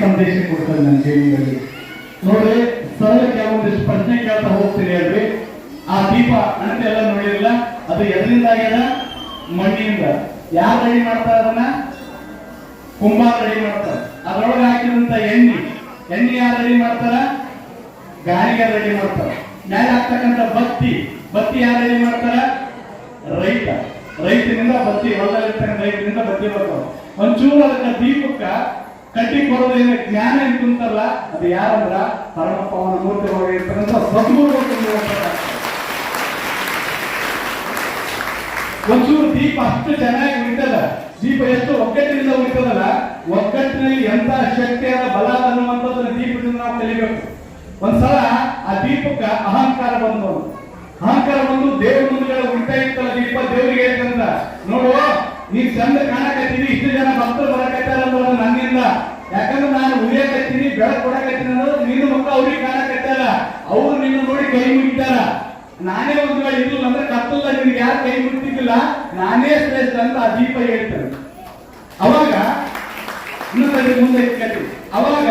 ಸಂದೇಶ ಕೊಡ್ತದೆ ನನ್ನ ಜೀವನದಲ್ಲಿ ನೋಡ್ರಿ ಸರಳ ಒಂದಿಷ್ಟು ಪ್ರಶ್ನೆ ಕೇಳ್ತಾ ಹೋಗ್ತೀನಿ ಅಲ್ರಿ ಆ ದೀಪ ಅಂತೆಲ್ಲ ನೋಡಿರಲ್ಲ, ಅದು ಎದರಿಂದ ಆಗ್ಯದ ಮಣ್ಣಿಂದ ಯಾರು ರೆಡಿ ಮಾಡ್ತಾರ ಅದನ್ನ? ಕುಂಬಾರ ರೆಡಿ ಮಾಡ್ತಾರ. ಅದ್ರೊಳಗೆ ಹಾಕಿದಂತ ಎಣ್ಣೆ. ಎಣ್ಣೆ ಯಾರು ರೆಡಿ ಮಾಡ್ತಾರ? ಗಾಳಿಗೆ ರೆಡಿ ಮಾಡ್ತಾರ. ಮ್ಯಾಲೆ ಹಾಕ್ತಕ್ಕಂಥ ಬತ್ತಿ. ಬತ್ತಿ ಯಾರು ರೆಡಿ ಮಾಡ್ತಾರ? ರೈತ. ರೈತನಿಂದ ಬತ್ತಿ, ಹೊಲದಲ್ಲಿರ್ತಕ್ಕಂಥ ರೈತನಿಂದ ಬತ್ತಿ ಬರ್ತಾವ. ಒಂಚೂರು ಅದಕ್ಕೆ ದೀಪಕ್ಕ ಕಟ್ಟಿ ಏನ ಜ್ಞಾನ ಅಂತಂತಲ್ಲ ಅದು ಯಾರಂದ್ರ ಪರಮಪ್ಪ ಅವನ ಮೂರ್ತಿ ಹೋಗಿರ್ತಕ್ಕಂಥ ಸದ್ಗುರು ಒಂಚೂರು ದೀಪ ಅಷ್ಟು ಚೆನ್ನಾಗಿ ಉಳಿತದ ದೀಪ ಎಷ್ಟು ಒಗ್ಗಟ್ಟಿನಿಂದ ಉಳಿತದಲ್ಲ, ಒಗ್ಗಟ್ಟಿನಲ್ಲಿ ಎಂತ ಬಲ ಅದ ಅನ್ನುವಂಥದ್ದನ್ನ ದೀಪದಿಂದ ನಾವು ಕಲಿಬೇಕು. ಒಂದ್ಸಲ ಆ ದೀಪಕ್ಕ ಅಹಂಕಾರ ಬಂದು ಅಹಂಕಾರ ಬಂದು ದೇವ್ರ ಮುಂದೆ ಉಳಿತಾ ದೀಪ ದೇವರಿಗೆ ಹೇಳ್ತಂದ ನೋಡುವ ನೀ ಚಂದ ಕಾಣಕತ್ತೀವಿ ಇಷ್ಟು ಜನ ಭಕ್ತರು ನಾನೇ ಒಂದು ವೇಳೆ ಇರ್ಲಿಲ್ಲ ಅಂದ್ರೆ ಕತ್ತಲ್ಲ ನಿನ್ಗೆ ಯಾರು ಕೈ ಮುಟ್ತಿದ್ದಿಲ್ಲ? ನಾನೇ ಶ್ರೇಷ್ಠ ಅಂತ ಆ ದೀಪ ಹೇಳ್ತಾನೆ. ಅವಾಗ, ಇನ್ನೊಂದು ಮುಂದೆ ಕೇಳಿ ಅವಾಗ,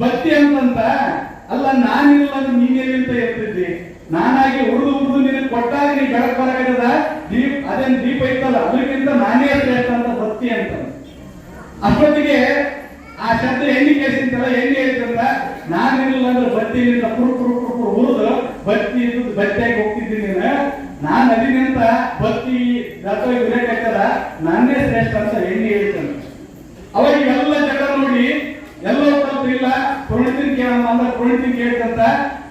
ಬತ್ತಿ ಅಂತಂತ, ಅಲ್ಲ, ನಾನಿಲ್ಲ ಅಂದ್ರೆ ಅಂತ ಹೇಳ್ತಿದ್ದಿ? ನಾನಾಗಿ ಉಳಿದು ಉಳಿದು ನಿನಗೆ ಕೊಟ್ಟಾಗ ನೀ ಬೆಳಕು ಬರಗದ ದೀಪ, ಅದೇನು ದೀಪ ಇತ್ತಲ್ಲ, ಅದಕ್ಕಿಂತ ನಾನೇ ಶ್ರೇಷ್ಠ ಅಂತ ಬತ್ತಿ ಅಂತ ಅಷ್ಟೊತ್ತಿಗೆ ಆ ಶಬ್ದ ಎಣ್ಣೆ ಕೇಳಿಸಿಂತಲ್ಲ ಹೆಂಗೆ ಹೇಳ್ತಂತ ನಾನಿಲ್ಲ ಅಂದ್ರೆ ಬತ್ತಿ ನಿಂತ ಕುರು ಬತ್ತಿಯಾಗಿ ಹೋಗ್ತಿದ್ದೀನಿ ನಾನ್ ನಾನು ಅಂತ ಬತ್ತಿ ವಿರೇಕಾಗ್ತದ ನಾನೇ ಶ್ರೇಷ್ಠ ಅಂತ ಎಣ್ಣೆ ಹೇಳ್ತಾನೆ. ಅವಾಗ ಎಲ್ಲ ಜಗ ನೋಡಿ, ಎಲ್ಲ ಕಲ್ತು ಇಲ್ಲ ಪುಣ್ಯತಿನ ಕೇಳಮ್ಮ ಅಂದ್ರೆ ಪುಣ್ಯತಿನ ಕೇಳ್ತಂತ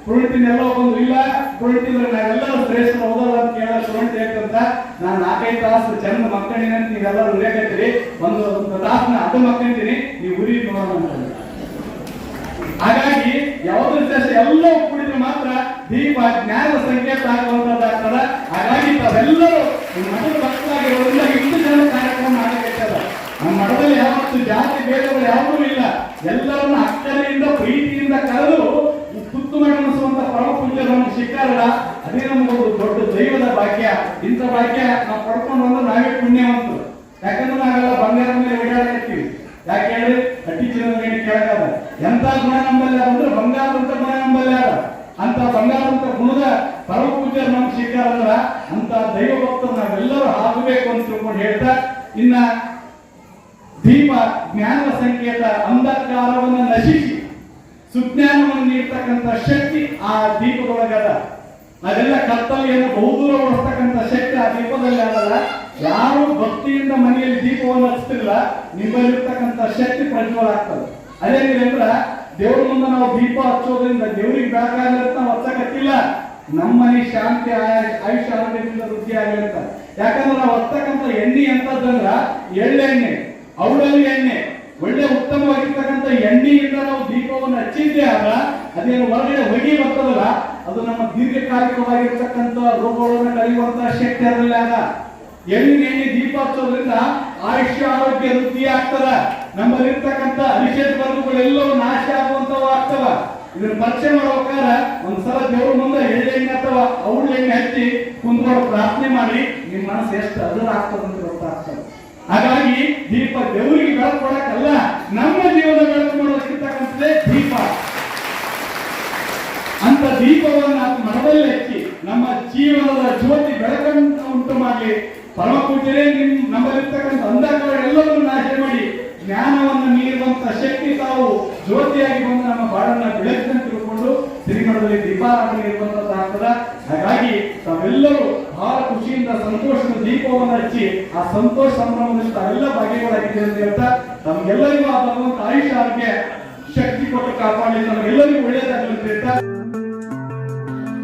ಕುಳಿತಿನ ಎಲ್ಲ ಬಂದು ಇಲ್ಲ ಪುಣ್ಯತಿನ ನಾವೆಲ್ಲರೂ ಶ್ರೇಷ್ಠ ಹೋದಲ್ಲ ಅಂತ ಕೇಳ ಪುಣ್ಯತಿ ಹೇಳ್ತಂತ, ನಾನು ನಾಲ್ಕೈದು ತಾಸು ಚಂದ ಮಕ್ಕಳಿನ ನೀವೆಲ್ಲರೂ ಉರಿಯಾಕತ್ತೀರಿ ಒಂದು ಒಂದು ತಾಸನ್ನ ಅದು ಮಕ್ಕಳಿದ್ದೀನಿ ನೀವು ಉರಿ ನೋಡೋಣ ಅಂತ. ಹಾಗಾಗಿ ಯಾವುದ್ರ ಶ್ರೇಷ್ಠ ಎಲ್ಲ ಆ ಜ್ಞಾನದ ಸಂಕೇತ ಆಗುವಂತದ್ದಾಗ್ತದ ಹಾಗಾಗಿ ತಾವೆಲ್ಲರೂ ಈ ಮಠದ ಭಕ್ತರಾಗಿರೋದ್ರಿಂದ ಇಷ್ಟು ಜನ ಕಾರ್ಯಕ್ರಮ ಮಾಡಬೇಕಾದ ನಮ್ಮ ಮಠದಲ್ಲಿ ಯಾವತ್ತು ಜಾತಿ ಭೇದಗಳು ಯಾವುದೂ ಇಲ್ಲ. ಎಲ್ಲರನ್ನ ಅಕ್ಕನೆಯಿಂದ ಪ್ರೀತಿಯಿಂದ ಕರೆದು ತುತ್ತು ಮಾಡಿಸುವಂತ ಪರಮ ಪೂಜ್ಯ ನಮ್ಗೆ ಸಿಕ್ಕಾರಲ್ಲ ಅದೇ ನಮಗೊಂದು ದೊಡ್ಡ ದೈವದ ಭಾಗ್ಯ. ಇಂಥ ಭಾಗ್ಯ ನಾವು ಪಡ್ಕೊಂಡು ಬಂದು ನಾವೇ ಪುಣ್ಯವಂತರು. ಯಾಕಂದ್ರೆ ನಾವೆಲ್ಲ ಬಂಗಾರ ಮೇಲೆ ಓಡಾಡ್ತೀವಿ ಯಾಕೆ ಹೇಳಿ ಕಟ್ಟಿ ಚಿನ್ನದ ಮೇಲೆ ಕೇಳಕಾದ ಎಂತ ಗುಣ ನಮ್ಮಲ್ಲಿ ಅಂದ್ರೆ ಬಂಗಾರದಂತ ಗುಣ ಗುಣದ ಪರಮ ಪೂಜ್ಯರು ನಮ್ಗೆ ಸಿಕ್ಕಾರಲ್ಲ ಅಂತ ದೈವ ಭಕ್ತರು ನಾವೆಲ್ಲರೂ ಆಗಬೇಕು ಅಂತ ತಿಳ್ಕೊಂಡು ಹೇಳ್ತಾ, ಇನ್ನ ದೀಪ, ಜ್ಞಾನ ಸಂಕೇತ, ಅಂಧಕಾರವನ್ನು ನಶಿಸಿ, ಸುಜ್ಞಾನವನ್ನು ನೀಡ್ತಕ್ಕಂಥ ಶಕ್ತಿ ಆ ದೀಪದೊಳಗದ. ಅದೆಲ್ಲ ಕತ್ತಲೆಯನ್ನು ಬಹುದೂರ ಓಡಿಸ್ತಕ್ಕಂಥ ಶಕ್ತಿ ಆ ದೀಪದಲ್ಲಿ ಆಗಲ್ಲ ಯಾರು ಭಕ್ತಿಯಿಂದ ಮನೆಯಲ್ಲಿ ದೀಪವನ್ನು ಹಚ್ತಿಲ್ಲ ನಿಮ್ಮಲ್ಲಿರ್ತಕ್ಕಂಥ ಶಕ್ತಿ ಪ್ರಜ್ವಲ ಆಗ್ತದೆ. ಅದೇನಿದೆ ದೇವ್ರ ಮುಂದೆ ನಾವು ದೀಪ ಹಚ್ಚೋದ್ರಿಂದ ದೇವ್ರಿಗೆ ಬೇಕಾಗಿರುತ್ತೆ ನಾವು ಹಚ್ಚಕತ್ತಿಲ್ಲ. ನಮ್ಮನೆ ಶಾಂತಿ ಆಯುಷ್ ಆರೋಗ್ಯದಿಂದ ವೃದ್ಧಿ ಆಗಲಿ ಅಂತ. ಯಾಕಂದ್ರೆ ನಾವು ಹತ್ತಕ್ಕಂಥ ಎಣ್ಣೆ ಎಂತದಂದ್ರ ಎಳ್ಳೆಣ್ಣೆ ಅವಳಲ್ಲಿ ಎಣ್ಣೆ. ಒಳ್ಳೆ ಉತ್ತಮವಾಗಿರ್ತಕ್ಕಂಥ ಎಣ್ಣೆಯಿಂದ ನಾವು ದೀಪವನ್ನು ಹಚ್ಚಿದ್ದೇ ಆದ ಅದೇನು ಹೊರಗಡೆ ಹೊಗೆ ಬರ್ತದಲ್ಲ, ಅದು ನಮ್ಮ ದೀರ್ಘಕಾಲಿಕವಾಗಿರ್ತಕ್ಕಂಥ ರೋಗಗಳನ್ನು ಕಳೆಯುವಂತಹ ಶಕ್ತಿ ಅದರಲ್ಲಿ ಆದ. ಎಣ್ಣೆ ಎಣ್ಣೆ ದೀಪ ಹಚ್ಚೋದ್ರಿಂದ ಆಯುಷ್ಯ, ಆರೋಗ್ಯ ವೃದ್ಧಿ ಆಗ್ತದ. ನಮ್ಮಲ್ಲಿರ್ತಕ್ಕಂಥ ಅಭಿಷೇಕ ವರ್ಗಗಳೆಲ್ಲವೂ ನಾಶ ಆಗುವಂತವ ಆಗ್ತವ. ಇದನ್ನ ಪರಿಚಯ ಮಾಡ್ಬೇಕಾದ್ರ ಒಂದ್ಸಲ ದೇವ್ರ ಮುಂದೆ ಎಳ್ಳೆಣ್ಣೆ ಅಥವಾ ಅವಳ ಎಣ್ಣೆ ಹಚ್ಚಿ ಕುಂದ್ಕೊಂಡು ಪ್ರಾರ್ಥನೆ ಮಾಡಿ ನಿಮ್ಮ ಮನಸ್ಸು ಎಷ್ಟು ಅದರ ಆಗ್ತದಂತ ಗೊತ್ತಾಗ್ತದೆ ಹಾಗಾಗಿ ದೀಪ ದೇವರಿಗೆ ಬೆಳಕು ಕೊಡಕ್ಕಲ್ಲ, ನಮ್ಮ ಜೀವನ ಬೆಳಕು ಮಾಡೋದಕ್ಕಿರ್ತಕ್ಕಂಥದ್ದೇ ದೀಪ. ಅಂತ ದೀಪವನ್ನ ಮನದಲ್ಲಿ ಹಚ್ಚಿ ನಮ್ಮ ಜೀವನದ ಜ್ಯೋತಿ ಬೆಳಕನ್ನು ಉಂಟು ಮಾಡಲಿ. ಪರಮ ಪೂಜೆ ನಿಮ್ ನಮ್ಮಲ್ಲಿರ್ತಕ್ಕಂಥ ಅಂಧಕಾರ ಎಲ್ಲವನ್ನೂ ನಾಶ ಮಾಡಿ ಜ್ಞಾನವನ್ನು ನೀಡುವಂತ ಶಕ್ತಿ ತಾವು ಜ್ಯೋತಿಯಾಗಿ ಬಂದು ನಮ್ಮ ಬಾಳನ್ನ ಬೆಳಕನ್ನು ತಿಳ್ಕೊಂಡು ಸಿರಿಮಠದಲ್ಲಿ ದೀಪಾರಾಧನೆ ಆಗ್ತದ ಹಾಗಾಗಿ ತಾವೆಲ್ಲರೂ ಬಹಳ ಖುಷಿಯಿಂದ ಸಂತೋಷದ ದೀಪವನ್ನು ಹಚ್ಚಿ ಆ ಸಂತೋಷ ಸಂಭ್ರಮದಲ್ಲಿ ತಾವೆಲ್ಲ ಭಾಗಿಗಳಾಗಿದ್ದೀರಿ ಅಂತ ಹೇಳ್ತಾ ನಮ್ಗೆಲ್ಲರಿಗೂ ಆ ಭಗವಂತ ಆರೋಗ್ಯ, ಶಕ್ತಿ ಕೊಟ್ಟು ಕಾಪಾಡಲಿ ನಮಗೆಲ್ಲರಿಗೂ ಒಳ್ಳೆಯದಾಗಲಿ ಅಂತ ಹೇಳ್ತಾ.